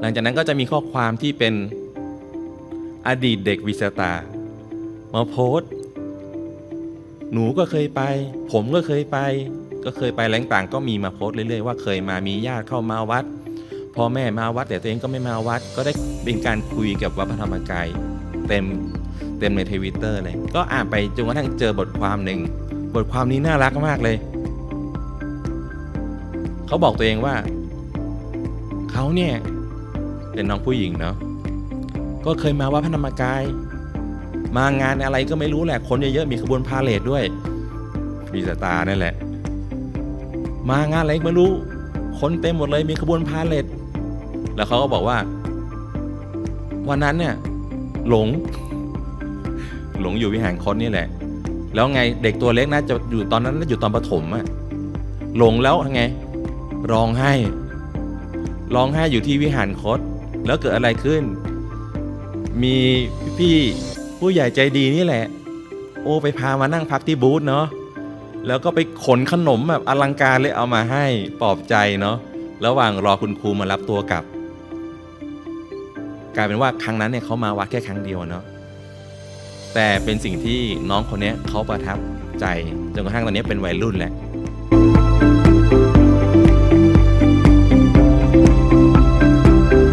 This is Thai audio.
หลังจากนั้นก็จะมีข้อความที่เป็นอดีตเด็กวิสตา มาโพสหนูก็เคยไป ผมก็เคยไป ก็เคยไปแหล่งต่างก็มีมาโพสเรื่อยๆว่าเคยมามีญาติเข้ามาวัดพ่อแม่มาวัดแต่ตัวเองก็ไม่มาวัด ก็ได้เป็นการคุยกับวัดพระธรรมกายเต็มเต็มในทวิตเตอร์เลยก็อ่านไปจนกระทั่งเจอบทความหนึ่งบทความนี้น่ารักมากเลย เขาบอกตัวเองว่า เขาเนี่ย เป็นน้องผู้หญิงเนาะก็เคยมาวัดพระธรรมกาย มางานอะไรก็ไม่รู้แหละคนเยอะๆมีขบวนพาเลทด้วย มีสตาร์นั่นแหละ มางานอะไรก็ไม่รู้ คนเต็มหมดเลยมีขบวนพาเลทแล้วเขาก็บอกว่า วันนั้นเนี่ยหลง หลงอยู่วิหารคตนี่แหละ แล้วไงเด็กตัวเล็กน่าจะอยู่ตอนนั้นน่าจะอยู่ตอนประถมอะหลงแล้วไงร้องไห้ร้องไห้อยู่ที่วิหารคต แล้วเกิดอะไรขึ้น มีพี่ๆผู้ใหญ่ใจดีนี่แหละ โอ้ไปพามานั่งพักที่บูธเนาะแล้วก็ไปขนขนมแบบอลังการเลยเอามาให้ปลอบใจเนาะระหว่างรอคุณครูมารับตัวกลับ กลายเป็นว่าครั้งนั้นเนี่ยเขามาวัดแค่ครั้งเดียวเนาะแต่เป็นสิ่งที่น้องคนนี้เขาประทับใจจนกระทั่งตอนนี้เป็นวัยรุ่นแหละ